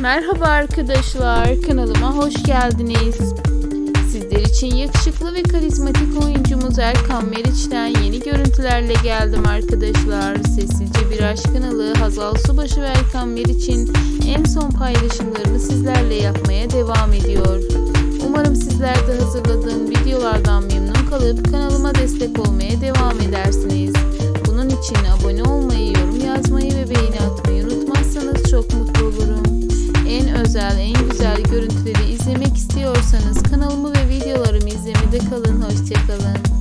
Merhaba arkadaşlar, kanalıma hoş geldiniz. Sizler için yakışıklı ve karizmatik oyuncumuz Erkan Meriç'ten yeni görüntülerle geldim arkadaşlar. Sessizce bir aşk kanalı Hazal Subaşı ve Erkan Meriç'in en son paylaşımlarını sizlerle yapmaya devam ediyor. Umarım sizler de hazırladığım videolardan memnun kalıp kanalıma destek olmayı 一个。